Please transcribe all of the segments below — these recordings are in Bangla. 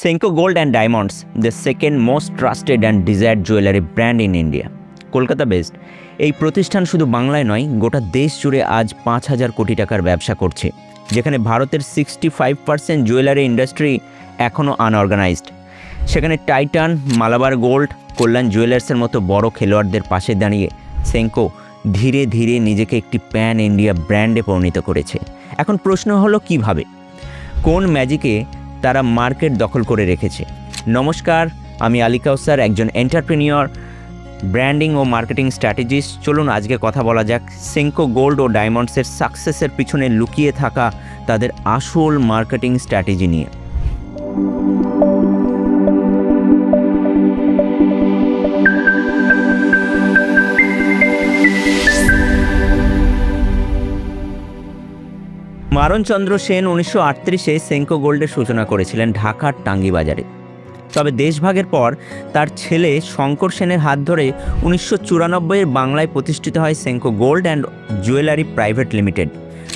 Senko Gold and Diamonds, the second most trusted and desired jewelry brand in India. Kolkata based এই প্রতিষ্ঠান শুধু বাংলায় নয় গোটা দেশ জুড়ে আজ পাঁচ হাজার কোটি টাকার ব্যবসা করছে যেখানে ভারতের sixty five percent jewellery industry এখনও আনঅর্গানাইজড সেখানে টাইটান মালাবার গোল্ড কল্যাণ জুয়েলার্সের মতো বড় খেলোয়াড়দের পাশে দাঁড়িয়ে সেঙ্কো ধীরে ধীরে নিজেকে একটি প্যান ইন্ডিয়া ব্র্যান্ডে পরিণত করেছে। এখন প্রশ্ন হলো কীভাবে? কোন ম্যাজিকে তারা মার্কেট দখল করে রেখেছে। নমস্কার, আমি আলী কাউসার, একজন এন্টারপ্রেনিয়র, ব্র্যান্ডিং ও মার্কেটিং স্ট্র্যাটেজিস্ট। চলুন আজকে কথা বলা যাক সেঙ্কো গোল্ড ও ডায়মন্ডসের সাকসেসের পিছনে লুকিয়ে থাকা তাদের আসল মার্কেটিং স্ট্র্যাটেজি নিয়ে। মারণচন্দ্র সেন উনিশশো আটত্রিশে সেঙ্কো গোল্ডের সূচনা করেছিলেন ঢাকার টাঙ্গি বাজারে তবে দেশভাগের পর তার ছেলে শঙ্কর সেনের হাত ধরে উনিশশো চুরানব্বইয়ের বাংলায় প্রতিষ্ঠিত হয় Senco gold and jewellery private limited.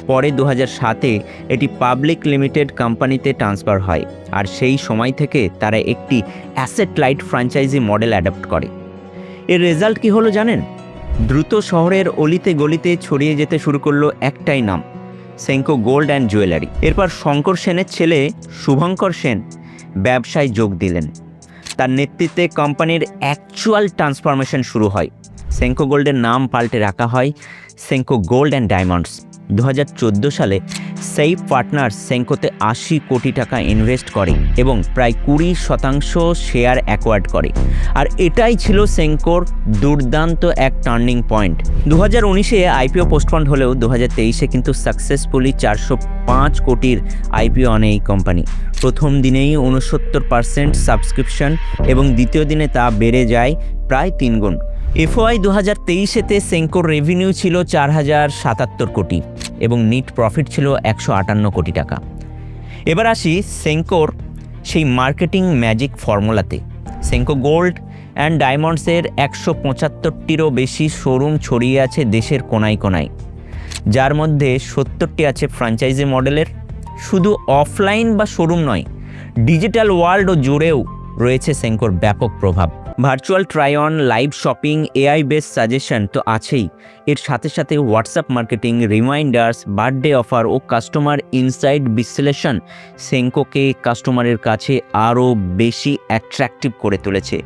পরে দু সাতে এটি পাবলিক লিমিটেড কোম্পানিতে ট্রান্সফার হয় আর সেই সময় থেকে তারা একটি asset light franchise model adopt করে। এর রেজাল্ট কি হলো জানেন? দ্রুত শহরের অলিতে গলিতে ছড়িয়ে যেতে শুরু করল একটাই নাম সেঙ্কো গোল্ড অ্যান্ড জুয়েলারি। এরপর শঙ্কর সেনের ছেলে শুভঙ্কর সেন ব্যবসায় যোগ দিলেন। তার নেতৃত্বে কোম্পানির অ্যাকচুয়াল ট্রান্সফরমেশন শুরু হয়। সেঙ্কো গোল্ডের নাম পাল্টে রাখা হয়। সেঙ্কো গোল্ড অ্যান্ড ডায়মন্ডস দু হাজার চোদ্দ সালে সেইফ পার্টনার সেঙ্কোতে আশি কোটি টাকা ইনভেস্ট করে এবং প্রায় কুড়ি শতাংশ শেয়ার অ্যাকোয়ার্ড করে। আর এটাই ছিল সেঙ্কোর দুর্দান্ত এক টার্নিং পয়েন্ট দু হাজার উনিশে আইপিও পোস্টপন্ড হলেও দু হাজার তেইশে কিন্তু সাকসেসফুলি চারশো পাঁচ কোটির আইপিও আনে এই কোম্পানি প্রথম দিনেই উনসত্তর পার্সেন্ট সাবস্ক্রিপশন এবং দ্বিতীয় দিনে তা বেড়ে যায় প্রায় তিন গুণ। এফওআই দু হাজার তেইশেতে সেঙ্কোর রেভিনিউ ছিল চার হাজার সাতাত্তর কোটি এবং নিট প্রফিট ছিল একশো আটান্ন কোটি টাকা। এবার আসি সেঙ্কোর সেই মার্কেটিং ম্যাজিক ফর্মুলাতে সেঙ্কো গোল্ড অ্যান্ড ডায়মন্ডসের একশো পঁচাত্তরটিরও বেশি শোরুম ছড়িয়ে আছে দেশের কোনায় কোনায়। যার মধ্যে সত্তরটি আছে ফ্র্যাঞ্চাইজি মডেলের শুধু অফলাইন বা শোরুম নয় ডিজিটাল ওয়ার্ল্ড ও জুড়েও রয়েছে সেঙ্কোর ব্যাপক প্রভাব। Virtual try on live shopping AI base suggestion তো আছেই। এর সাথে সাথে WhatsApp marketing reminders birthday offer ও কাস্টমার ইনসাইট বিশ্লেষণ সেঙ্কোকে কাস্টমারের কাছে আরও বেশি অ্যাট্রাকটিভ করে তুলেছে।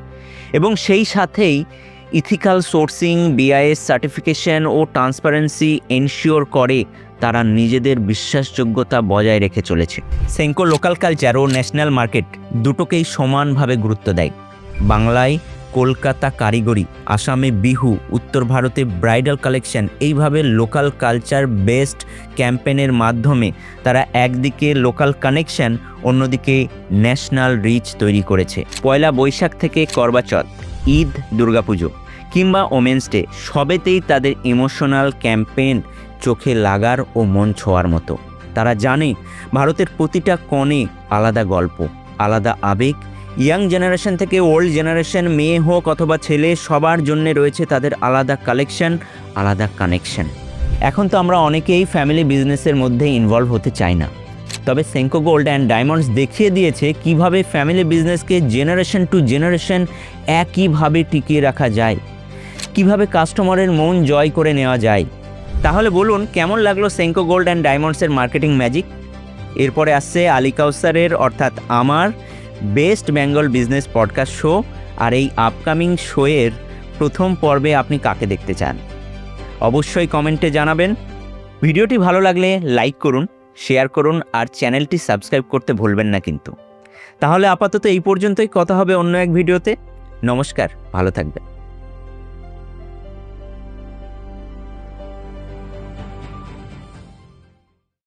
এবং সেই সাথেই ইথিক্যাল সোর্সিং বিআইএস সার্টিফিকেশন ও ট্রান্সপারেন্সি এনশিওর করে তারা নিজেদের বিশ্বাসযোগ্যতা বজায় রেখে চলেছে। সেঙ্কো লোকাল কালচার ও ন্যাশনাল মার্কেট দুটোকেই সমানভাবে গুরুত্ব দেয়। বাংলায় কলকাতা কারিগরি, আসামে বিহু, উত্তর ভারতে ব্রাইডাল কালেকশন, এইভাবে লোকাল কালচার বেসড ক্যাম্পেনের মাধ্যমে তারা একদিকে লোকাল কানেকশন, অন্যদিকে ন্যাশনাল রিচ তৈরি করেছে। পয়লা বৈশাখ থেকে করবাচত ঈদ, দুর্গাপুজো কিংবা ওমেন্স ডে, সবেতেই তাদের ইমোশনাল ক্যাম্পেন চোখে লাগার ও মন ছোঁয়ার মতো। তারা জানে, ভারতের প্রতিটা কণে আলাদা গল্প, আলাদা আবেগ ইয়াং জেনারেশন থেকে ওল্ড জেনারেশন, মেয়ে হোক অথবা ছেলে, সবার জন্য রয়েছে তাদের আলাদা কালেকশন, আলাদা কানেকশন। এখন তো আমরা অনেকেই ফ্যামিলি বিজনেসের মধ্যে ইনভলভ হতে চাই না। তবে সেঙ্কো গোল্ড অ্যান্ড ডায়মন্ডস দেখিয়ে দিয়েছে কীভাবে ফ্যামিলি বিজনেসকে জেনারেশন টু জেনারেশন একইভাবে টিকিয়ে রাখা যায়, কীভাবে কাস্টমারের মন জয় করে নেওয়া যায়। তাহলে বলুন, কেমন লাগল সেঙ্কো গোল্ড অ্যান্ড ডায়মন্ডসের মার্কেটিং ম্যাজিক এরপরে আসছে আলী কাউসারের, অর্থাৎ আমার best Bengal business podcast show আর এই আপকামিং শোয়ের প্রথম পর্বে আপনি কাকে দেখতে চান? অবশ্যই কমেন্টে জানাবেন। ভিডিওটি ভালো লাগলে লাইক করুন, শেয়ার করুন আর চ্যানেলটি সাবস্ক্রাইব করতে ভুলবেন না কিন্তু। তাহলে আপাতত এই পর্যন্তই। কথা হবে অন্য এক ভিডিওতে। নমস্কার, ভালো থাকবেন।